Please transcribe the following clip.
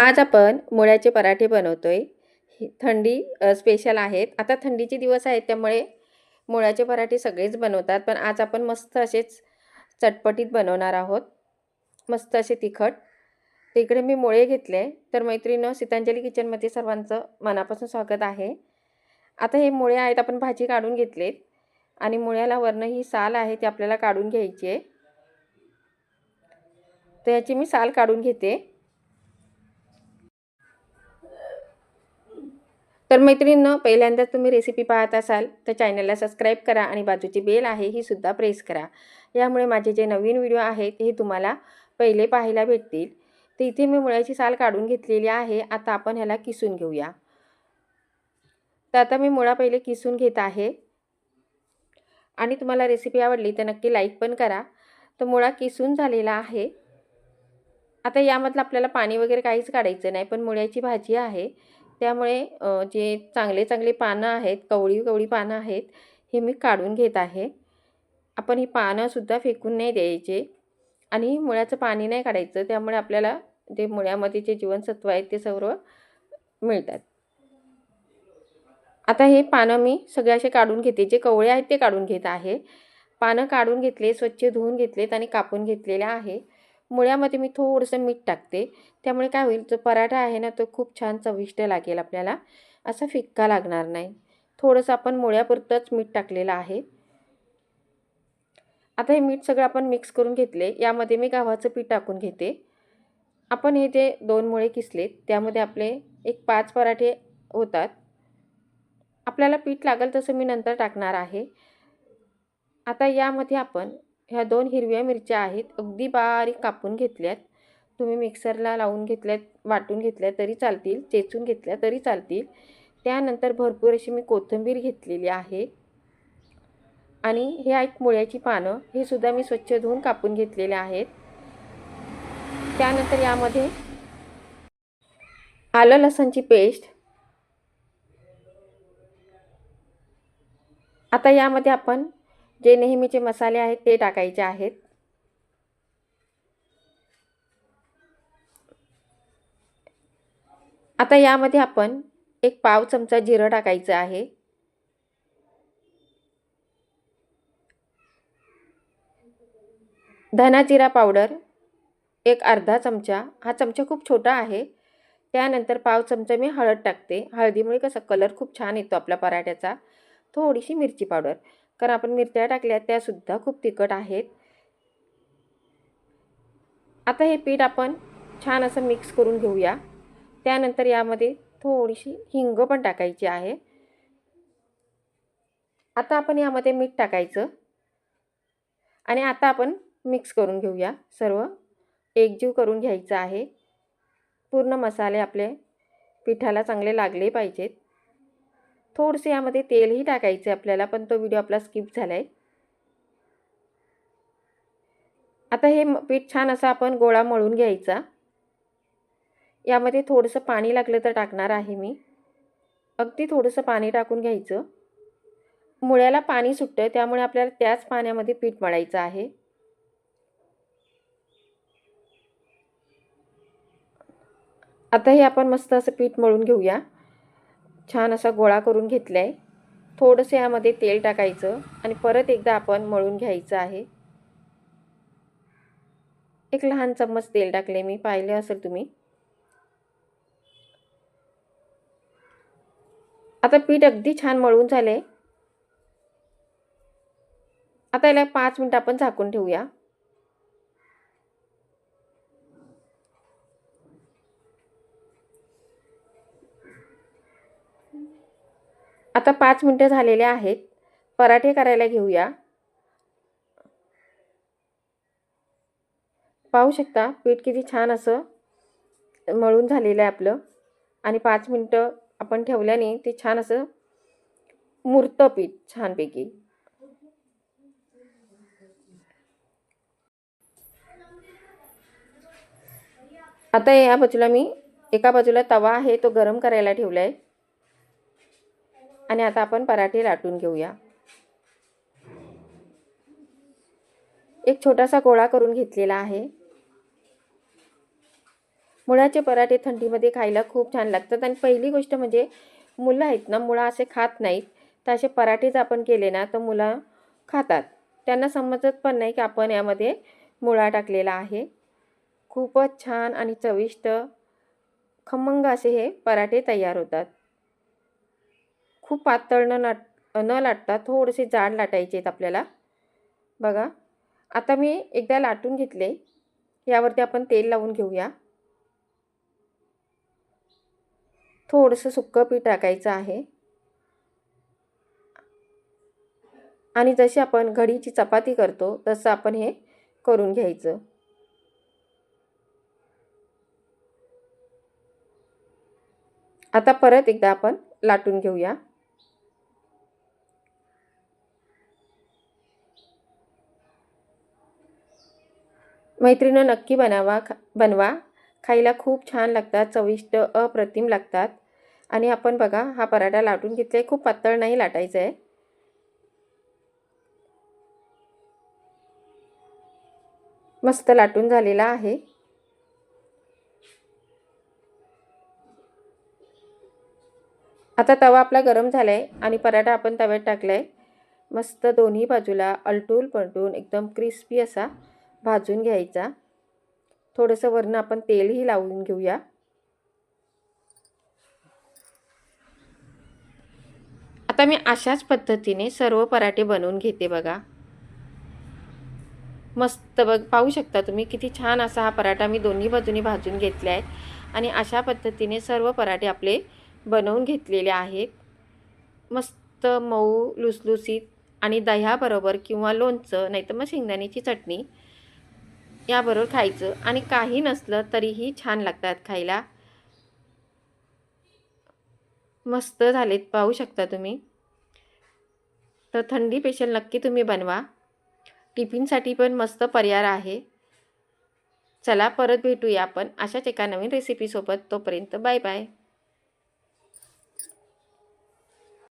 आज आपण मुळ्याचे पराठे बनवतोय. ही थंडी स्पेशल आहेत. आता थंडीचे दिवस आहेत त्यामुळे मुळ्याचे पराठे सगळेच बनवतात. पण आज आपण मस्त असेच चटपटीत बनवणार आहोत. मस्त असे तिखट. तिकडे मी मुळे घेतले. तर मैत्रिणं सीतांजली किचनमध्ये सर्वांचं मनापासून स्वागत आहे. आता हे मुळे आहेत आपण भाजी काढून घेतलेत. आणि मुळ्याला वरणं ही साल आहे ती आपल्याला काढून घ्यायची आहे. तर याची मी साल काढून घेते. तर मैत्रिणींनो पहिल्यांदा तुम्ही रेसिपी पाहत असाल तर चॅनलला सबस्क्राईब करा आणि बाजूची बेल आहे ही सुद्धा प्रेस करा. यामुळे माझे जे नवीन व्हिडिओ आहेत हे तुम्हाला पहिले पाहायला भेटतील. तर इथे मी मुळ्याची साल काढून घेतलेली आहे आता आपण ह्याला किसून घेऊया. तर आता मी मुळा पहिले किसून घेत आहे. आणि तुम्हाला रेसिपी आवडली तर नक्की लाईक पण करा. तर मुळा किसून झालेला आहे. आता यामधलं आपल्याला पाणी वगैरे काहीच काढायचं नाही पण मुळ्याची भाजी आहे. त्यामुळे जे चांगले चांगले पानं आहेत कवळी कवळी पानं आहेत हे मी काढून घेत आहे. आपण ही पानंसुद्धा फेकून नाही द्यायचे. आणि मुळ्याचं पाणी नाही काढायचं त्यामुळे आपल्याला जे मुळ्यामध्ये जे जीवनसत्व आहेत ते सर्व मिळतात. आता हे पानं मी सगळे असे काढून घेते. जे कवळे आहेत ते काढून घेत आहे. पानं काढून घेतले स्वच्छ धुवून घेतलेत आणि कापून घेतलेले आहे. मुळ्यामध्ये मी थोडंसं मीठ टाकते. त्यामुळे काय होईल जो पराठा आहे ना तो खूप छान चविष्ट लागेल आपल्याला. असा फिक्का लागणार नाही. थोडंसं आपण मुळ्यापुरतंच मीठ टाकलेलं आहे. आता हे मीठ सगळं आपण मिक्स करून घेतले. यामध्ये मी गव्हाचं पीठ टाकून घेते. आपण हे जे दोन मुळे किसलेत त्यामध्ये आपले एक पाच पराठे होतात. आपल्याला पीठ लागेल तसं मी नंतर टाकणार आहे. आता यामध्ये आपण ह्या दोन हिरव्या मिरच्या आहेत. अगदी बारीक कापून घेतल्यात. तुम्ही मिक्सरला लावून घेतल्यात वाटून घेतल्या तरी चालतील चेचून घेतल्या तरी चालतील. त्यानंतर भरपूर अशी मी कोथिंबीर घेतलेली आहे. आणि हे आहेत मुळ्याची पानं हे सुद्धा मी स्वच्छ धुवून कापून घेतलेले आहेत. त्यानंतर यामध्ये आलं लसणची पेस्ट. आता यामध्ये आपण जे नेहमीचे मसाले आहेत ते टाकायचे आहेत. आता यामध्ये आपण एक पाव चमचा जिरं टाकायचं आहे. धना जिरा पावडर एक अर्धा चमचा. हा चमचा खूप छोटा आहे. त्यानंतर पाव चमचा मी हळद टाकते. हळदीमुळे कसा कलर खूप छान येतो आपल्या पराठ्याचा. थोडीशी मिरची पावडर. कारण आपण मिरच्या टाकल्या त्यासुद्धा खूप तिखट आहेत. आता हे पीठ आपण छान असं मिक्स करून घेऊया. त्यानंतर यामध्ये थोडीशी हिंग पण टाकायची आहे. आता आपण यामध्ये मीठ टाकायचं. आणि आता आपण मिक्स करून घेऊया. सर्व एकजीव करून घ्यायचं आहे. पूर्ण मसाले आपले पिठाला चांगले लागले पाहिजेत. थोडंसं यामध्ये तेलही टाकायचं आपल्याला पण तो व्हिडिओ आपला स्किप झाला आहे आता हे पीठ छान असं आपण गोळा मळून घ्यायचा. यामध्ये थोडंसं पाणी लागलं तर टाकणार आहे मी. अगदी थोडंसं पाणी टाकून घ्यायचं. मुळ्याला पाणी सुटतं त्यामुळे आपल्याला त्याच पाण्यामध्ये पीठ मळायचं आहे. आता हे आपण मस्त असं पीठ मळून घेऊया. छान असा गोळा करून घेतला आहे थोडंसं यामध्ये तेल टाकायचं आणि परत एकदा आपण मळून घ्यायचं आहे. एक लहान चम्मच तेल टाकले मी पाहिले असेल तुम्ही. आता पीठ अगदी छान मळून झाले आता याला पाच मिनटं आपण झाकून ठेवूया. आता पाच मिनटं झालेले आहेत. पराठे करायला घेऊया. पाहू शकता पीठ किती छान असं मळून झालेलं आहे आपलं. आणि पाच मिनटं आपण ठेवल्याने ते छान असं मुरतं पीठ छानपैकी. आता या बाजूला मी एका बाजूला तवा आहे तो गरम करायला ठेवला आहे आणि आता आपण पराठे लाटून घेऊया. एक छोटासा गोळा करून घेतलेला आहे. मुळाचे पराठे थंडीमध्ये खायला खूप छान लागतात आणि पहिली गोष्ट म्हणजे मुलं आहेत ना मुळं असे खात नाहीत. तर असे पराठेच आपण केले ना तर मुलं खातात. त्यांना समजत पण नाही की आपण यामध्ये मुळा टाकलेला आहे. खूपच छान आणि चविष्ट खमंग असे हे पराठे तयार होतात. खूप पातळ न लाट न लाटता थोडेसे जाड लाटायचे आहेत आपल्याला. बघा आता मी एकदा लाटून घेतले. यावरती आपण तेल लावून घेऊया. थोडंसं सुक्कं पीठ टाकायचं आहे. आणि जशी आपण घडीची चपाती करतो तसं आपण हे करून घ्यायचं. आता परत एकदा आपण लाटून घेऊया. मैत्रिणं नक्की बनावा खा बनवा. खायला खूप छान लागतात चविष्ट अप्रतिम लागतात. आणि आपण बघा हा पराठा लाटून घेतला आहे खूप पातळ नाही लाटायचं आहे मस्त लाटून झालेला आहे. आता तवा आपला गरम झाला आहे आणि पराठा आपण तव्यात टाकला आहे मस्त दोन्ही बाजूला अलटूल पलटून एकदम क्रिस्पी असा. भाजून घ्यायचा. थोडंसं वरनं आपण तेलही लावून घेऊया. आता मी अशाच पद्धतीने सर्व पराठे बनवून घेते बघा. मस्त बघ पाहू शकता तुम्ही किती छान असा हा पराठा मी दोन्ही बाजूनी भाजून घेतले आहेत. आणि अशा पद्धतीने सर्व पराठे आपले बनवून घेतलेले आहेत. मस्त मऊ लुसलुसीत आणि दह्याबरोबर किंवा लोणचं नाहीतर मग शेंगदाण्याची चटणी याबरोबर खायचं. आणि काही नसलं तरीही छान लागतात खायला. मस्त झालेत. पाहू शकता तुम्ही. तर थंडी पेशल नक्की तुम्ही बनवा. टिफिनसाठी पण मस्त पर्याय आहे. चला परत भेटूया आपण. अशाच एका नवीन रेसिपीसोबत तोपर्यंत बाय बाय